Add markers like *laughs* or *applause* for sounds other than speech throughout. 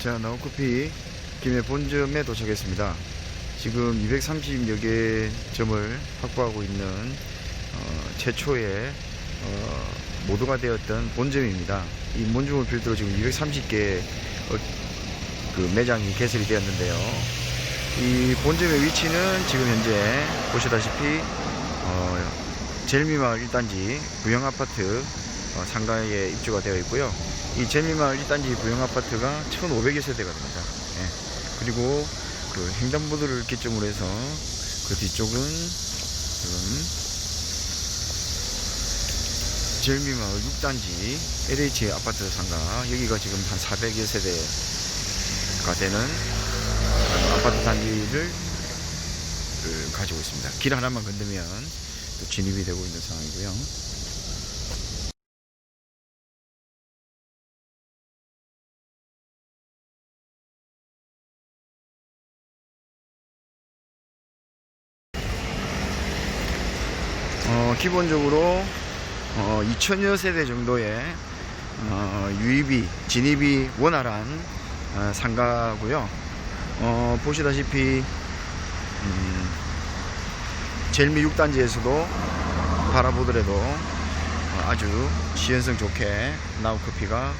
자, 나우커피 김해 본점에 도착했습니다. 지금 230여 개 점을 확보하고 있는 어, 최초의 어, 모두가 되었던 본점입니다. 이 본점을 필두로 지금 230개 어, 그 매장이 개설이 되었는데요. 이 본점의 위치는 지금 현재 보시다시피 어, 젤미마을 1단지 부영 아파트 어, 상가에 입주가 되어 있고요. 이 젤미마을 1단지 부영 아파트가 1,500여 세대가 됩니다. 예. 그리고 그 횡단보도를 기점으로 해서 그 뒤쪽은 지금 젤미마을 6단지 LH 아파트 상가 여기가 지금 한 400여 세대가 되는 아파트 단지를 그 가지고 있습니다. 길 하나만 건너면 또 진입이 되고 있는 상황이고요. 기본적으로 어, 2천여 세대 정도의 어, 유입이 진입이 원활한 어, 상가고요. 어, 보시다시피 음, 젤미 6단지에서도 바라보더라도 어, 아주 시연성 좋게 나우커피가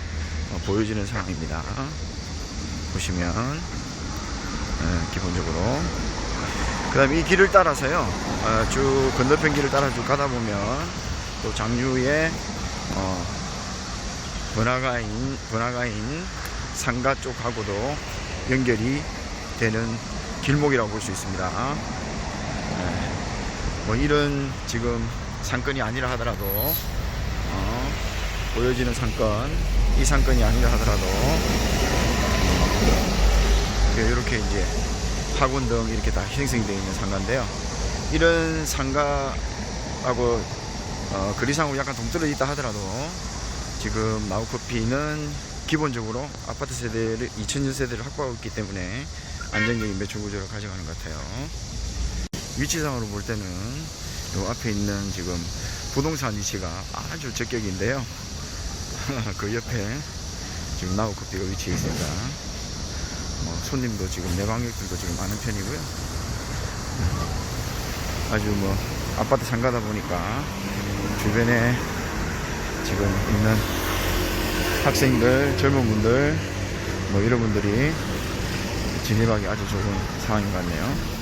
어, 보여지는 상황입니다. 보시면 어, 기본적으로 그 다음에 이 길을 따라서요 어, 쭉 건너편 길을 따라 쭉 가다 보면 또 장류의 어, 번화가인 번화가인 상가 쪽하고도 연결이 되는 길목이라고 볼 수 있습니다. 네. 뭐 이런 지금 상권이 아니라 하더라도 어, 보여지는 상권 이 상권이 아니라 하더라도 이렇게 이제 학원 등 이렇게 다 형성되어 있는 상가인데요. 이런 상가하고 어, 거리상으로 약간 동떨어져 있다 하더라도 지금 마우커피는 기본적으로 아파트 세대를 2000년 세대를 확보하고 있기 때문에 안정적인 매출 구조를 가져가는 것 같아요. 위치상으로 볼 때는 요 앞에 있는 지금 부동산 위치가 아주 적격인데요. *laughs* 그 옆에 지금 나우커피가 위치해 있습니다. 뭐 손님도 지금 내방객들도 지금 많은 편이고요. 아주 뭐 아파트 상가다 보니까 주변에 지금 있는 학생들, 젊은 분들 뭐 이런 분들이 진입하기 아주 좋은 상황인 것 같네요.